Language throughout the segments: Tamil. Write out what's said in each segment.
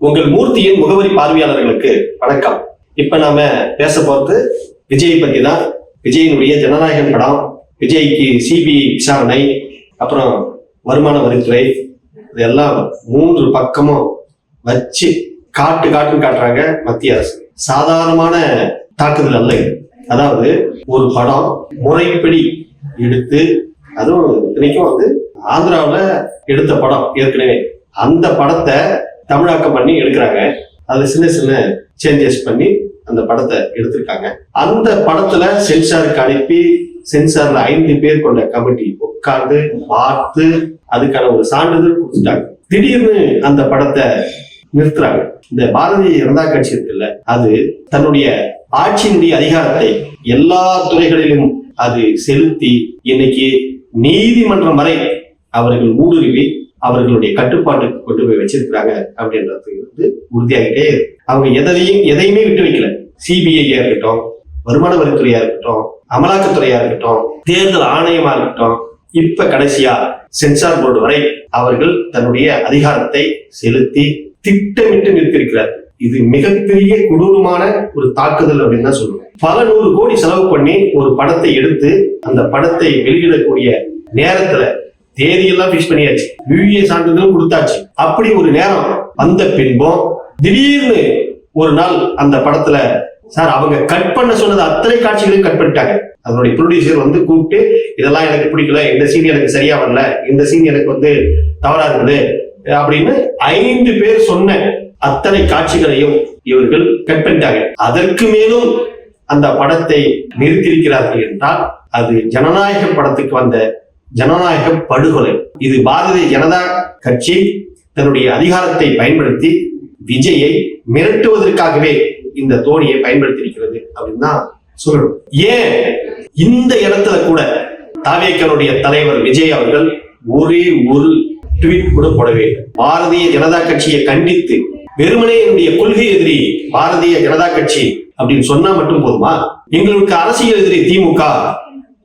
உங்கள் மூர்த்தியின் முகவரி பார்வையாளர்களுக்கு வணக்கம். இப்ப நாம பேச போறது விஜய் பத்தி தான் விஜயினுடைய ஜனநாயகன் படம் விஜய்க்கு சிபிஐ விசாரணை அப்புறம் வருமான வரித்துறை இதெல்லாம் மூன்று பக்கமும் வச்சு காட்டு காட்டுன்னு காட்டுறாங்க மத்திய அரசு. சாதாரணமான தாக்குதல் அல்ல இது. அதாவது ஒரு படம் முறைப்படி எடுத்து அதுவும் இத்தனைக்கும் வந்து ஆந்திராவில் எடுத்த படம் ஏற்கனவே. அந்த படத்தை தமிழாக்கம் பண்ணி எடுக்கிறாங்க. அதுல சின்ன சின்ன சேஞ்சஸ் பண்ணி அந்த படத்தை எடுத்திருக்காங்க. அந்த படத்துல சென்சாருக்கு அனுப்பி சென்சார்ல ஐந்து பேர் கொண்ட கமிட்டி உட்கார்ந்து பார்த்து அதுக்கான ஒரு சான்றிதழ் கொடுத்துட்டாங்க. திடீர்னு அந்த படத்தை நிறுத்துறாங்க. இந்த பாரதிய ஜனதா கட்சி இருக்குல்ல அது தன்னுடைய ஆட்சியினுடைய அதிகாரத்தை எல்லா துறைகளிலும் அது செலுத்தி இன்னைக்கு நீதிமன்றம் வரை அவர்கள் ஊடுருவி அவர்களுடைய கட்டுப்பாட்டுக்கு கொண்டு போய் வச்சிருக்கிறாங்க அப்படின்றது வந்து உறுதியாகிட்டே அவங்க எதையும் எதையுமே விட்டு வைக்கல. சிபிஐயா இருக்கட்டும் வருமான வரித்துறையா இருக்கட்டும் அமலாக்கத்துறையா இருக்கட்டும் தேர்தல் ஆணையமா இருக்கட்டும் இப்ப கடைசியா சென்சார் போர்டு வரை அவர்கள் தன்னுடைய அதிகாரத்தை செலுத்தி திட்டமிட்டு நிறுத்திருக்கிறார் இது மிகப்பெரிய கொடூரமான ஒரு தாக்குதல் அப்படின்னு தான் சொல்லுவேன். பல நூறு கோடி செலவு பண்ணி ஒரு படத்தை எடுத்து அந்த படத்தை வெளியிடக்கூடிய நேரத்துல தேதியெல்லாம் ஃபிக்ஸ் பண்ணியாச்சு. யூஏ சான்றிதழும் கொடுத்தாச்சு. அப்படி ஒரு நேரம் வந்த பின்பும் திடீர்னு ஒரு நாள் அந்த படத்துல சார் அவங்க கட் பண்ண சொன்னது அத்தனை காட்சிகளையும் கட் பண்ணிட்டாங்க. அதனுடைய ப்ரொடியூசர் வந்து கூப்பிட்டு இதெல்லாம் எனக்கு பிடிக்கல. இந்த சீன் எனக்கு சரியா வரல. இந்த சீன் எனக்கு வந்து தவறா இருந்தது அப்படின்னு ஐந்து பேர் சொன்ன அத்தனை காட்சிகளையும் இவர்கள் கட் பண்ணிட்டாங்க. அதற்கு மேலும் அந்த படத்தை நிறுத்தியிருக்கிறார்கள் என்றால் அது ஜனநாயக படத்துக்கு வந்த ஜனநாயக படுகொலை. இது பாரதிய ஜனதா கட்சி தன்னுடைய அதிகாரத்தை பயன்படுத்தி விஜயை மிரட்டுவதற்காகவே இந்த தோணியை பயன்படுத்தி இருக்கிறது அப்படின்னு தான் சொல்லணும். ஏன்? இந்த இடத்துல கூட தாவேக்கனுடைய தலைவர் விஜய் அவர்கள் ஒரே ஒரு ட்வீட் கூட போடவே பாரதிய ஜனதா கட்சியை கண்டித்து வெறுமனே என்னுடைய கொள்கை எதிரி பாரதிய ஜனதா கட்சி அப்படின்னு சொன்னா மட்டும் போதுமா? எங்களுக்கு அரசியல் எதிரி திமுக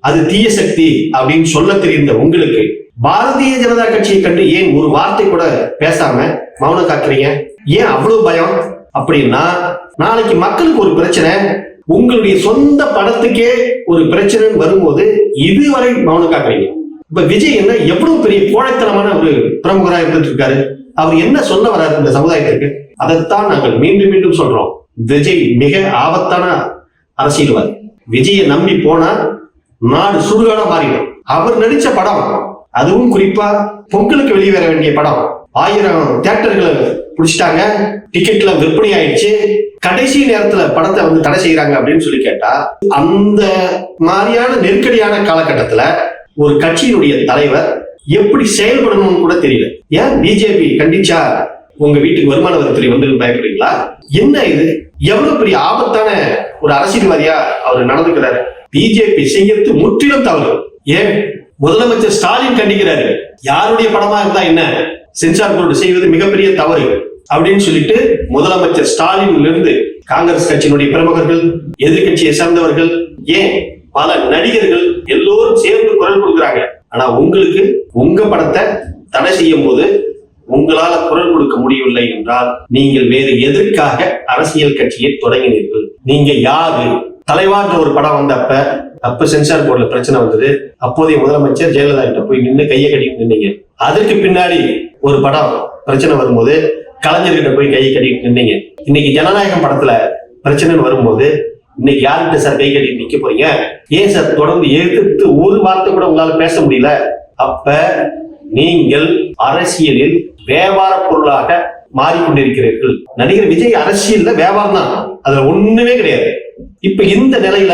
அது தீய சக்தி அப்படின்னு சொல்ல தெரிந்த உங்களுக்கு பாரதிய ஜனதா கட்சியை கண்டு ஏன் ஒரு வார்த்தை கூட பேசாம மௌனம் காக்குறீங்க? ஏன் அவ்வளவு பயம்? அப்படின்னா நாளைக்கு மக்களுக்கு ஒரு பிரச்சனை. உங்களுடைய சொந்த படத்துக்கே ஒரு பிரச்சனைன்னு வரும்போது இதுவரை மௌனம் காக்குறீங்க. இப்ப விஜய் என்ன எவ்வளவு பெரிய கோழைத்தனமான ஒரு பிரமுகராக இருந்துட்டு இருக்காரு அவர் என்ன சொல்ல வராரு இந்த சமுதாயத்திற்கு? அதைத்தான் நாங்கள் மீண்டும் மீண்டும் சொல்றோம். விஜய் மிக ஆபத்தான அரசியல்வாதி. விஜயை நம்பி போனா நாடு சுடுகாடா மாறிடும். அவர் நடிச்ச படம் அதுவும் குறிப்பா பொங்கலுக்கு வெளியே வர வேண்டிய படம். ஆயிரம் தியேட்டர்களை பிடிச்சிட்டாங்க. டிக்கெட்ல விற்பனை ஆயிடுச்சு. கடைசி நேரத்துல படத்தை வந்து தடை செய்யறாங்க அப்படின்னு சொல்லி கேட்டா அந்த மாதிரியான நெருக்கடியான காலகட்டத்துல ஒரு கட்சியினுடைய தலைவர் எப்படி செயல்படணும்னு கூட தெரியல. ஏன் பிஜேபி கண்டிச்சா உங்க வீட்டுக்கு வருமான வரித்துறை வந்து பயப்படுறீங்களா? என்ன இது? எவ்வளவு பெரிய ஆபத்தான ஒரு அரசியல்வாதியா அவர் நடந்துக்கிறாரு? பிஜேபி செய்யறது முற்றிலும் தவறு. ஏன்? முதலமைச்சர் ஸ்டாலின் கண்டிக்கிறாரு. யாருடைய படமா இருந்தா என்ன? சென்சார் போர்டு செய்வது மிகப்பெரிய தவறு அப்படின்னு சொல்லிட்டு முதலமைச்சர் ஸ்டாலின்ல இருந்து காங்கிரஸ் கட்சியினுடைய பிரமுகர்கள் எதிர்கட்சியை சேர்ந்தவர்கள் ஏன்? பல நடிகர்கள் எல்லோரும் சேர்ந்து குரல் கொடுக்குறாங்க. ஆனா உங்களுக்கு உங்க படத்தை தடை செய்யும் போது உங்களால குரல் கொடுக்க முடியவில்லை என்றால் நீங்கள் வேறு எதற்காக அரசியல் கட்சியை தொடங்கினீர்கள்? நீங்க யாரு? தலைவான்ற ஒரு படம் வந்தப்ப அப்ப சென்சார் போர்டுல பிரச்சனை வந்தது. அப்போதைய முதலமைச்சர் ஜெயலலிதா கிட்ட போய் நின்று கையை கட்டிட்டு நின்னீங்க. அதற்கு பின்னாடி ஒரு படம் பிரச்சனை வரும்போது கலைஞர்கிட்ட போய் கையை கட்டிட்டு நின்னீங்க. இன்னைக்கு ஜனநாயகம் படத்துல பிரச்சனைன்னு வரும்போது இன்னைக்கு யார்கிட்ட சார் கை கட்டிட்டு நிக்க போறீங்க? ஏன் சார் தொடர்ந்து எதிர்த்து ஒரு வார்த்தை கூட உங்களால பேச முடியல? அப்ப நீங்கள் அரசியலில் வியாபார பொருளாக மாறிக்கொண்டிருக்கிறீர்கள். நடிகர் விஜய் அரசியல்ல வியாபாரம் தான். அதுல ஒண்ணுமே கிடையாது. இப்ப இந்த நிலையில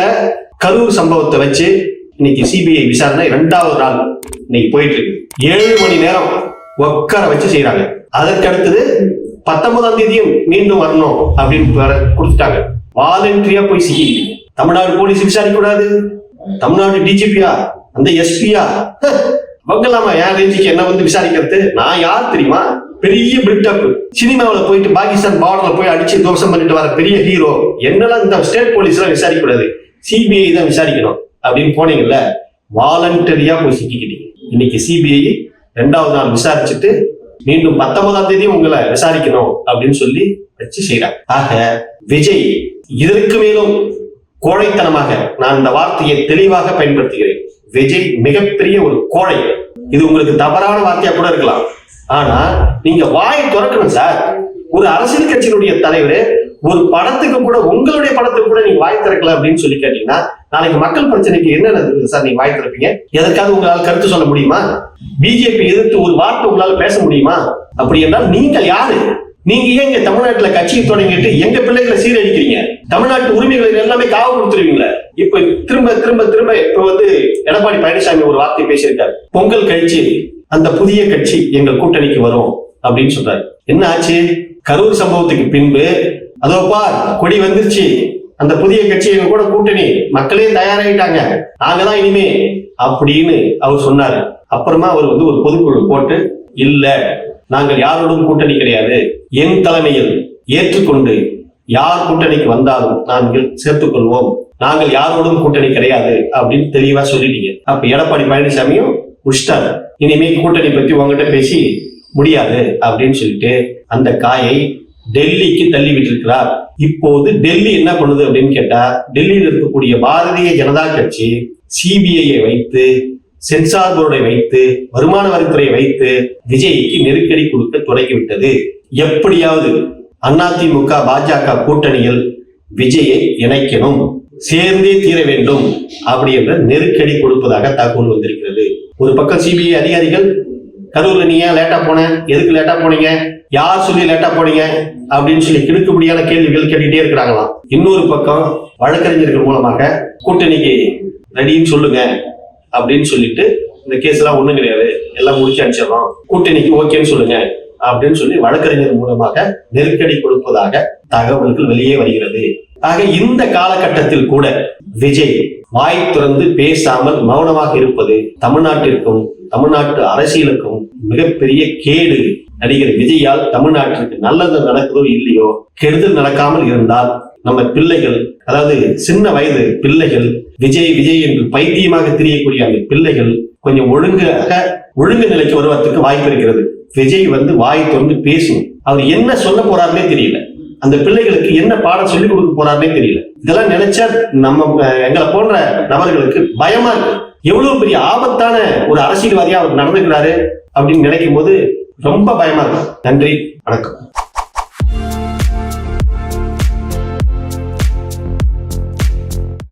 கரூர் சம்பவத்தை வச்சு இன்னைக்கு சிபிஐ விசாரணை இரண்டாவது நாள் இன்னைக்கு போயிட்டு இருக்கு. ஏழு மணி நேரம் உட்கார வச்சு செய்யறாங்க அதற்கு அடுத்தது பத்தொன்பதாம் தேதியும் மீண்டும் வரணும் அப்படின்னு வேற கொடுத்துட்டாங்க. வாலண்டரியா போய் சிக்கிக்கிட்டீங்க தமிழ்நாடு போலீஸ் விசாரிக்க கூடாது தமிழ்நாடு டிஜிபியா அந்த எஸ்பியா அவங்களாமா என் ரேஞ்சுக்கு என்ன வந்து விசாரிக்கிறது? நான் யார் தெரியுமா? பெரிய பில்டப் சினிமாவில் போயிட்டு பாகிஸ்தான் பார்டர்ல போய் அடிச்சு தோசம் பண்ணிட்டு வர பெரிய ஹீரோ என்னெல்லாம் இந்த ஸ்டேட் போலீஸ் எல்லாம் விசாரிக்க கூடாது சிபிஐ தான் விசாரிக்கணும். அப்படின்னு போனீங்கல்ல வாலண்டரியா போய் சிக்கிக்கிட்டீங்க. இன்னைக்கு சிபிஐ ரெண்டாவது நாள் விசாரிச்சுட்டு மீண்டும் பத்தொன்பதாம் தேதி உங்களை விசாரிக்கணும் அப்படின்னு சொல்லி வச்சு செய்யறாங்க ஆக விஜய் இதற்கு மேலும் கோழைத்தனமாக நான் இந்த வார்த்தையை தெளிவாக பயன்படுத்துகிறேன். விஜய் மிகப்பெரிய ஒரு கோழை. இது உங்களுக்கு தவறான வார்த்தையா கூட இருக்கலாம். ஆனா நீங்க வாயை திறக்கணும் சார். ஒரு அரசியல் கட்சியினுடைய தலைவர் ஒரு படத்துக்கு கூட உங்களுடைய படத்துக்கு கூட நீங்க வாய் திறக்கல அப்படின்னு சொல்லி கேட்டீங்கன்னா நாளைக்கு மக்கள் பிரச்சனைக்கு என்ன சார் நீங்க வாய் திறப்பீங்க? எதற்காவது உங்களால் கருத்து சொல்ல முடியுமா? பிஜேபி எதிர்த்து ஒரு வார்த்தை உங்களால பேச முடியுமா? அப்படி என்றால் நீங்கள் யாரு? நீங்க ஏன் இங்க தமிழ்நாட்டுல கட்சியை தொடங்கிட்டு எங்க பிள்ளைகளை சீரழிக்கிறீங்க? தமிழ்நாட்டு உரிமைகளை எல்லாமே காவு கொடுத்துருவீங்களே. இப்ப திரும்ப திரும்ப திரும்ப இப்ப வந்து எடப்பாடி பழனிசாமி ஒரு வார்த்தை பேசியிருக்காரு. பொங்கல் கழிச்சு அந்த புதிய கட்சி எங்கள் கூட்டணிக்கு வரும் அப்படின்னு சொல்றாரு. என்ன ஆச்சு? கரூர் சம்பவத்துக்கு பின்பு அதோ பார் கொடி வந்துருச்சு. அந்த புதிய கட்சி எங்க கூட கூட்டணி மக்களே தயாராகிட்டாங்க நாங்க தான் இனிமே அப்படின்னு அவர் சொன்னாரு. அப்புறமா அவர் வந்து ஒரு பொதுக்குழு போட்டு இல்ல நாங்கள் யாரோடும் கூட்டணி கிடையாது. என் தலைமையில் ஏற்றுக்கொண்டு யார் கூட்டணிக்கு வந்தாலும் நாங்கள் சேர்த்துக் கொள்வோம் நாங்கள் யாரோடும் கூட்டணி கிடையாது. அப்படின்னு தெளிவா சொல்லிட்டீங்க. அப்ப எடப்பாடி பழனிசாமியும் முடிச்சிட்டாரு இனிமே கூட்டணி பத்தி உங்ககிட்ட பேசி முடியாது அப்படின்னு சொல்லிட்டு அந்த காயை டெல்லிக்கு தள்ளி விட்டிருக்கிறார். இப்போது டெல்லி என்ன பண்ணுது அப்படின்னு கேட்டா டெல்லியில் இருக்கக்கூடிய பாரதிய ஜனதா கட்சி சிபிஐயை வைத்து சென்சார் போர்டை வைத்து வருமான வரித்துறையை வைத்து விஜய்க்கு நெருக்கடி கொடுக்க தொடங்கிவிட்டது எப்படியாவது அதிமுக பாஜக கூட்டணியில் விஜயை இணைக்கணும் சேர்ந்தே தீர வேண்டும் அப்படி என்ற நெருக்கடி கொடுப்பதாக தகவல் வந்திருக்கிறது. ஒரு பக்கம் சிபிஐ அதிகாரிகள் கரூர்ல நீ ஏன் லேட்டா போன? எதுக்கு லேட்டா போனீங்க? யார் சொல்லி லேட்டா போனீங்க? அப்படின்னு சொல்லி கிடுக்குபடியான கேள்விகள் கேட்டுக்கிட்டே இருக்கிறாங்களாம். இன்னொரு பக்கம் வழக்கறிஞர்கள் மூலமாக கூட்டணிக்கு ரெடின்னு சொல்லுங்க அப்படின்னு சொல்லிட்டு இந்த கேஸ் எல்லாம் ஒண்ணும் கிடையாது. எல்லாம் முடிச்சு அனுப்பிச்சிடறோம். கூட்டணிக்கு ஓகேன்னு சொல்லுங்க அப்படின்னு சொல்லி வழக்கறிஞர் மூலமாக நெருக்கடி கொடுப்பதாக தகவல்கள் வெளியே வருகிறது. ஆக இந்த காலகட்டத்தில் கூட விஜய் வாய் திறந்து பேசாமல் மௌனமாக இருப்பது தமிழ்நாட்டிற்கும் தமிழ்நாட்டு அரசியலுக்கும் மிகப்பெரிய கேடு. நடிகர் விஜயால் தமிழ்நாட்டிற்கு நல்லது நடக்குதோ இல்லையோ கெடுதல் நடக்காமல் இருந்தால் நம்ம பிள்ளைகள் அதாவது சின்ன வயது பிள்ளைகள் விஜய் விஜய் என்று பைத்தியமாக தெரியக்கூடிய அந்த பிள்ளைகள் கொஞ்சம் ஒழுங்காக ஒழுங்கு நிலைக்கு வருவதற்கு வாய்ப்பு இருக்கிறது. விஜய் வந்து வாய் திறந்து பேசணும் அவர் என்ன சொல்ல போறாருன்னே தெரியல. அந்த பிள்ளைகளுக்கு என்ன பாடம் சொல்லிக் கொடுக்க போறாருன்னே தெரியல. இதெல்லாம் நினைச்சா நம்ம எங்களை போன்ற நபர்களுக்கு பயமா இருக்கு. எவ்வளவு பெரிய ஆபத்தான ஒரு அரசியல்வாதியா அவர் நடந்துக்கிறாரு அப்படின்னு நினைக்கும் போது ரொம்ப பயமா இருக்கும் நன்றி வணக்கம்.